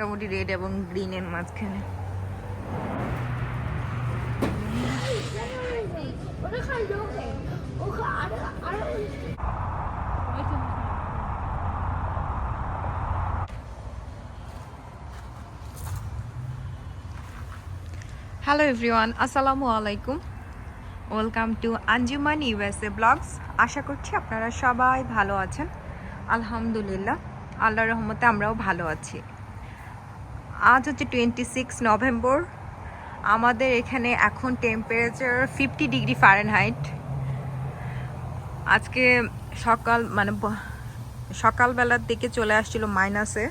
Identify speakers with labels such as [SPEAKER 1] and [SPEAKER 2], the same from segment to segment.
[SPEAKER 1] মোটামুটি রেড এবং মাঝখানে।
[SPEAKER 2] ওকে আর আর
[SPEAKER 1] হ্যালো এভরিওয়ান আসসালামু আলাইকুম welcome to Anjuman USA blogs আশা করছি আপনারা সবাই ভালো আছেন। আলহামদুলিল্লাহ, আল্লাহর রহমতে আমরাও ভালো আছি। আজ হচ্ছে টোয়েন্টি সিক্স নভেম্বর আমাদের এখানে এখন টেম্পারেচার ফিফটি ডিগ্রি ফারেনহাইট আজকে সকাল মানে সকালবেলার দিকে চলে আসছিল মাইনাসে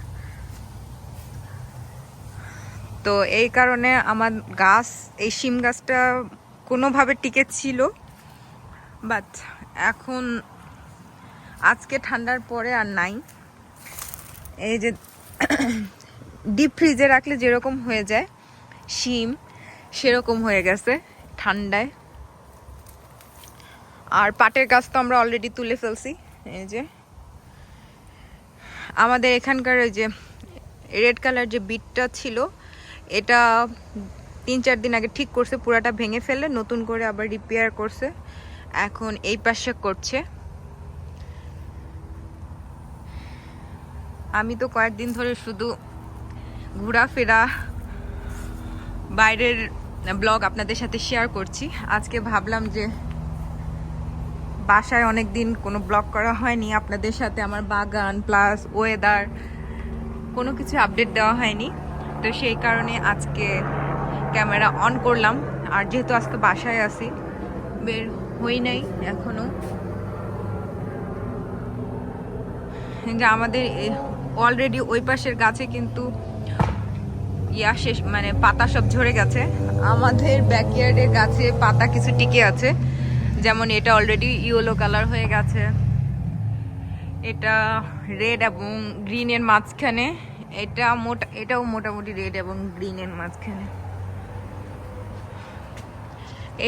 [SPEAKER 1] তো এই কারণে আমার গাছ, এই শিম গাছটা কোনোভাবে টিকে ছিল বাট এখন আজকে ঠান্ডার পরে আর নাই। এই যে ডিপ ফ্রিজে রাখলে যেরকম হয়ে যায়, শিম সেরকম হয়ে গেছে ঠান্ডায়। আর পাটের গাছ তো আমরা অলরেডি তুলে ফেলছি, এই যে। আমাদের এখানকার ওই যে রেড কালার যে বিটটা ছিল, এটা তিন চার দিন আগে ঠিক করছে, পুরাটা ভেঙে ফেলে, নতুন করে আবার রিপেয়ার করছে। এখন এই পাশে করছে। আমি তো কয়েকদিন ধরে শুধু ঘোরাফেরা বাইরের ব্লগ আপনাদের সাথে শেয়ার করছি। আজকে ভাবলাম যে বাসায় অনেক দিন কোনো ব্লগ করা হয়নি। আপনাদের সাথে আমার বাগান প্লাস ওয়েদার কোনো কিছু আপডেট দেওয়া হয়নি। তো সেই কারণে আজকে ক্যামেরা অন করলাম। আর যেহেতু আজকে বাসায় আছি, বের হই নাই এখনও। যে আমাদের অলরেডি ওই পাশের গাছে কিন্তু ইয়া শেষ মানে পাতা সব ঝরে গেছে। আমাদের ব্যাকইয়ার্ডের গাছে পাতা কিছু টিকে আছে। যেমন এটা অলরেডি ইয়েলো কালার হয়ে গেছে। এটা রেড এবং গ্রিনের মাঝখানে। এটা মোটা এটাও মোটামুটি রেড এবং গ্রিনের মাঝখানে।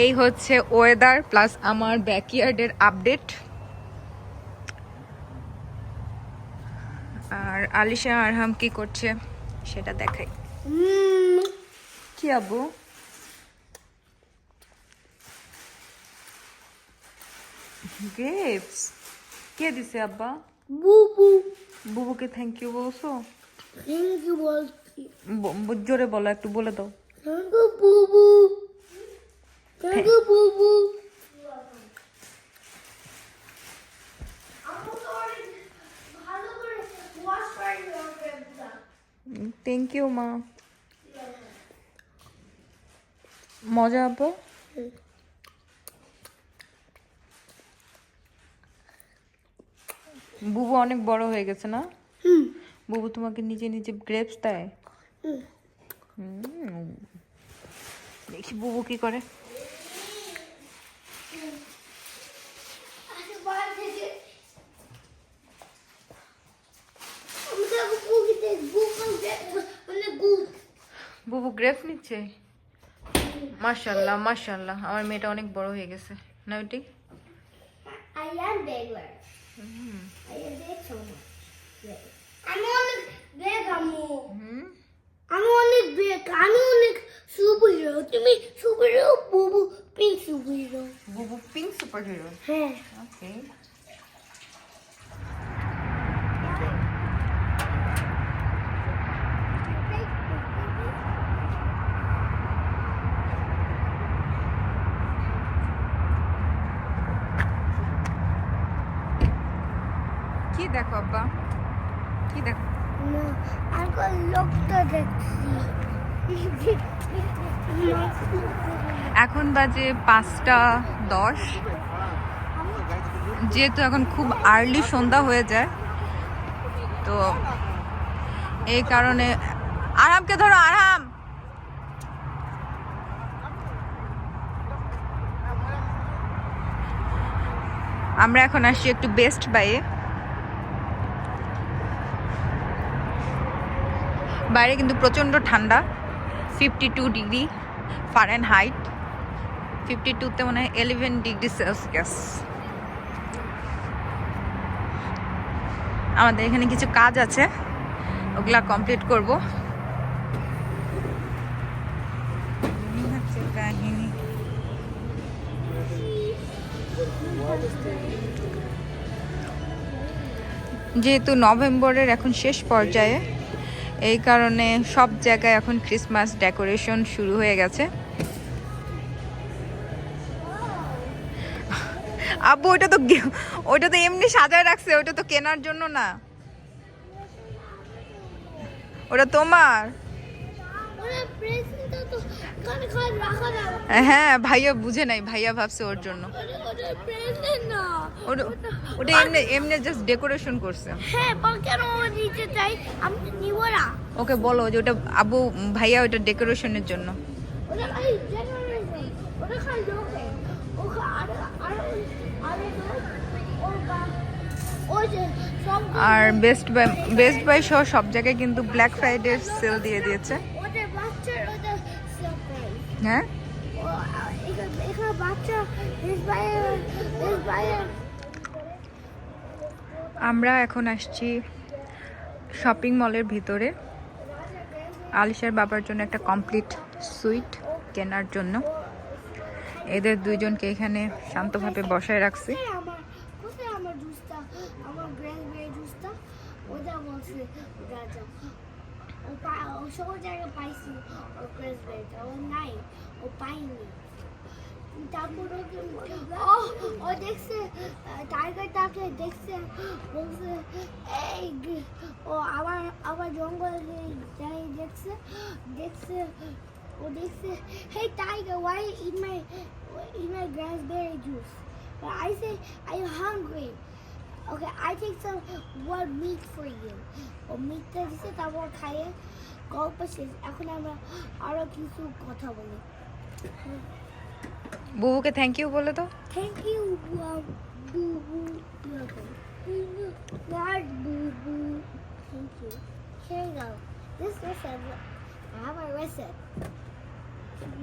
[SPEAKER 1] এই হচ্ছে ওয়েদার প্লাস আমার ব্যাকইয়ার্ডের আপডেট আর আলিশা আরহাম কি করছে সেটা দেখাই। কি আবু গ্রেপস কে দিছে আব্বা
[SPEAKER 2] বুবু
[SPEAKER 1] বুবুকে থ্যাংক ইউ বলছো?
[SPEAKER 2] থ্যাংক ইউ বলছি।
[SPEAKER 1] জোরে বলো একটু বলে দাও।
[SPEAKER 2] থ্যাংক ইউ বুবু থ্যাংক ইউ বুবু
[SPEAKER 1] থ্যাংক ইউ মা মজা আব্বু? বুবু অনেক বড় হয়ে গেছে না? বুবু তোমাকে নিজে নিজে গ্রেপস দেয়। দেখি বুবু কি করে
[SPEAKER 2] আমি দেখো বুকি দেখব মানে গুড
[SPEAKER 1] বুবু গ্রেপস নিচ্ছে? মাশাল্লাহ মাশাল্লাহ আমার মেয়েটা অনেক বড় হয়ে গেছে। না হুম।
[SPEAKER 2] আমি অনেক বেগ আমি অনেক সুপার হিরো তুমি সুপার হিরো বুবু পিঙ্ক সুপার হিরো
[SPEAKER 1] বুবু পিঙ্ক সুপার হিরো
[SPEAKER 2] হ্যাঁ।
[SPEAKER 1] ওকে দেখো আব্বা। কি দেখো?
[SPEAKER 2] লোকটা দেখছি।
[SPEAKER 1] এখন বাজে পাঁচটা দশ। যেহেতু এখন খুব আর্লি সন্ধ্যা হয়ে যায় তো এই কারণে আরামকে ধরো আরাম আমরা এখন আসছি একটু বেস্ট বাইয়ে বাইরে কিন্তু প্রচণ্ড ঠান্ডা fifty two degree Fahrenheit fifty টুতে মনে হয় এলেভেন ডিগ্রি সেলসিয়াস আমাদের এখানে কিছু কাজ আছে, ওগুলা কমপ্লিট করব।
[SPEAKER 2] যেহেতু নভেম্বরের এখন শেষ পর্যায়ে এই কারণে সব জায়গায় এখন ক্রিসমাস ডেকোরেশন শুরু হয়ে গেছে। আব্বু, ওটা তো ওটা তো এমনি সাজায় রাখছে, ওটা তো কেনার জন্য না। ওটা তোমার? হ্যাঁ ভাইয়া বুঝে নাই ভাইয়া ভাবছে ওর জন্য।
[SPEAKER 3] ওটা
[SPEAKER 2] এমনি এমনি জাস্ট ডেকোরেশন করছে।
[SPEAKER 3] হ্যাঁ
[SPEAKER 2] ওকে বলো যে ওটা আবু ভাইয়া ওটা ডেকোরেশনের জন্য।
[SPEAKER 3] আর
[SPEAKER 2] বেস্ট বাই বেস্ট বাই সহ সব জায়গায় কিন্তু ব্ল্যাক ফ্রাইডে সেল দিয়ে দিয়েছে। হ্যাঁ? আমরা এখন আসছি শপিং মলের ভিতরে। আলিশার বাবার জন্য একটা কমপ্লিট সুইট কেনার জন্য। এদের দুইজনকে এখানে শান্তভাবে বসায় রাখছি।
[SPEAKER 3] আমার জুসটা আমার গ্র্যান্ডবেরি জুসটা ওটা বলছে ওটা যাও ও পা- ও সব জায়গায় পাইছি ও গ্র্যান্ডবেরিটা ও নাই ও পাইনি তারপর ওকে ও ও দেখছে টাইগারটাকে দেখছে বলছে এই গ- ও আবার আবার জঙ্গলে যাই দেখছে দেখছে ও দেখছে hey, tiger, why you eat my eat my raspberry juice? But I say I'm hungry? Okay I take some what meat for you ও মিটটা দিছে তারপর খাইয়ে গল্প শেষ এখন আমরা আরও কিছু কথা বলি
[SPEAKER 2] বুবুকে থ্যাংক ইউ বলে তো
[SPEAKER 3] uh, Boo Boo. Thank you. Here you go. This recipe, I have a recipe.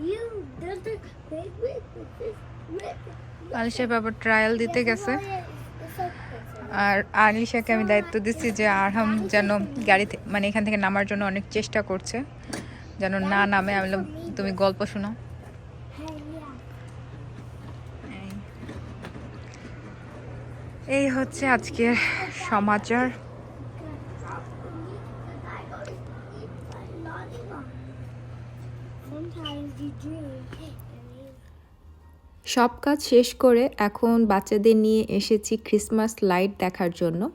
[SPEAKER 3] You did the big whip with this whip.
[SPEAKER 2] আলিশার বাবা ট্রায়াল দিতে গেছে আর আলিশাকে আমি দায়িত্ব দিচ্ছি যে আরহাম যেন গাড়ি মানে এখান থেকে নামার জন্য অনেক চেষ্টা করছে, যেন না নামে। আমি তুমি গল্প
[SPEAKER 3] yeah.
[SPEAKER 2] এই- হচ্ছে আজকের সমাচার।
[SPEAKER 3] Sometimes you
[SPEAKER 1] সব কাজ শেষ করে এখন বাচ্চাদের নিয়ে এসেছি ক্রিসমাস লাইট দেখার জন্য।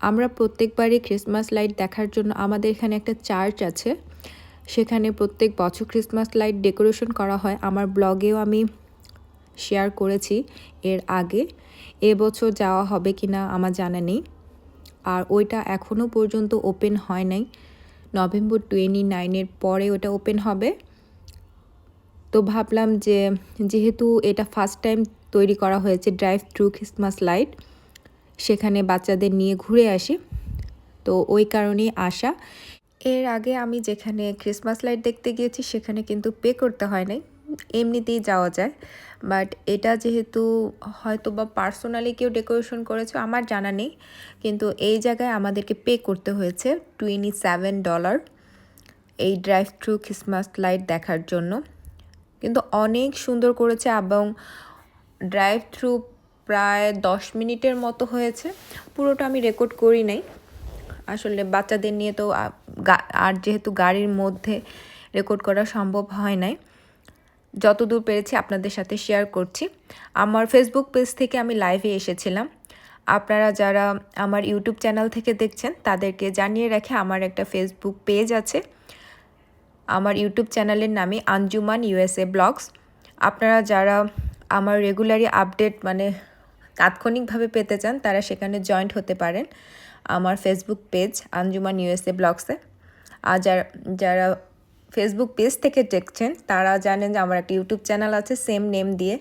[SPEAKER 1] আমরা প্রত্যেকবারই ক্রিসমাস লাইট দেখার জন্য আমাদের এখানে একটা চার্চ আছে। সেখানে প্রত্যেক বছর ক্রিসমাস লাইট ডেকোরেশন করা হয়। আমার ব্লগেও আমি শেয়ার করেছি এর আগে। এবছর যাওয়া হবে কি না আমার জানা নেই। আর ওইটা এখনও পর্যন্ত ওপেন হয় নাই। নভেম্বর টোয়েন্টি নাইনের পরে ওটা ওপেন হবে। তো ভাবলাম যে যেহেতু এটা ফার্স্ট টাইম তৈরি করা হয়েছে ড্রাইভ থ্রু খ্রিসমাস লাইট সেখানে বাচ্চাদের নিয়ে ঘুরে আসি। তো ওই কারণেই আসা এর আগে আমি যেখানে ক্রিসমাস লাইট দেখতে গিয়েছি, সেখানে কিন্তু পে করতে হয় নাই। এমনিতেই যাওয়া যায়। বাট এটা যেহেতু হয়তো বা পার্সোনালি কেউ ডেকোরেশন করেছে, আমার জানা নেই। কিন্তু এই জায়গায় আমাদেরকে পে করতে হয়েছে টোয়েন্টি সেভেন ডলার এই ড্রাইভ থ্রু ক্রিসমাস লাইট দেখার জন্য। কিন্তু অনেক সুন্দর করেছে এবং ড্রাইভ থ্রু প্রায় দশ মিনিটের মতো হয়েছে। পুরোটা আমি রেকর্ড করি নাই। আসলে বাচ্চাদের নিয়ে তো আর যেহেতু গাড়ির মধ্যে রেকর্ড করা সম্ভব হয় নাই, যতদূর পেরেছি আপনাদের সাথে শেয়ার করছি। আমার ফেসবুক পেজ থেকে আমি লাইভে এসেছিলাম। আপনারা যারা আমার ইউটিউব চ্যানেল থেকে দেখছেন, তাদেরকে জানিয়ে রাখে আমার একটা ফেসবুক পেজ আছে। আমার ইউটিউব চ্যানেলের নামে আঞ্জুমান ইউএসএ ব্লগস। আপনারা যারা আমার রেগুলারই আপডেট মানে তাৎক্ষণিকভাবে পেতে চান, তারা সেখানে জয়েন্ট হতে পারেন আমার ফেসবুক পেজ আঞ্জুমান ইউএসএ ব্লগসে। আর যারা যারা ফেসবুক পেজ থেকে দেখছেন, তারা জানেন যে আমার একটা ইউটিউব চ্যানেল আছে, সেম নেম দিয়ে,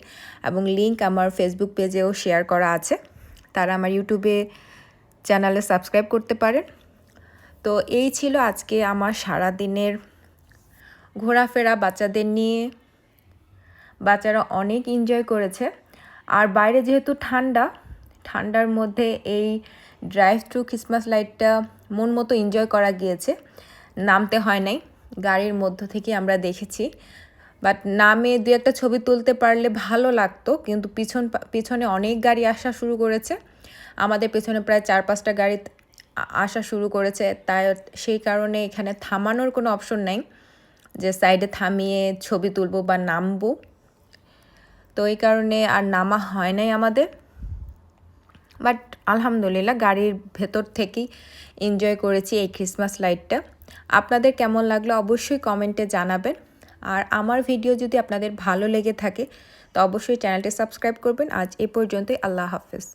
[SPEAKER 1] এবং লিংক আমার ফেসবুক পেজেও শেয়ার করা আছে। তারা আমার ইউটিউবে চ্যানেলে সাবস্ক্রাইব করতে পারেন। তো এই ছিল আজকে আমার সারা দিনের ঘোরাফেরা বাচ্চাদের নিয়ে। বাচ্চারা অনেক এনজয় করেছে। আর বাইরে যেহেতু ঠান্ডা, ঠান্ডার মধ্যে এই ড্রাইভ থ্রু ক্রিসমাস লাইটটা মন মতো এনজয় করা গিয়েছে। নামতে হয় নাই, গাড়ির মধ্য থেকে আমরা দেখেছি। বাট নামে দু একটা ছবি তুলতে পারলে ভালো লাগতো, কিন্তু পিছন পিছনে অনেক গাড়ি আসা শুরু করেছে। আমাদের পেছনে প্রায় চার পাঁচটা গাড়ি আসা শুরু করেছে। তাই সেই কারণে এখানে থামানোর কোনো অপশন নাই। যে সাইডে থামিয়ে ছবি তুলবো বা নামবো। তো এই কারণে আর নামা হয় নাই আমাদের। বাট আলহামদুলিল্লাহ গাড়ির ভেতর থেকেই এনজয় করেছি এই ক্রিসমাস লাইটটা আপনাদের কেমন লাগল অবশ্যই কমেন্টে জানাবেন। আর আমার ভিডিও যদি আপনাদের ভালো লেগে থাকে, তো অবশ্যই চ্যানেলটি সাবস্ক্রাইব করবেন। আজ এ পর্যন্তই, আল্লাহ হাফেজ।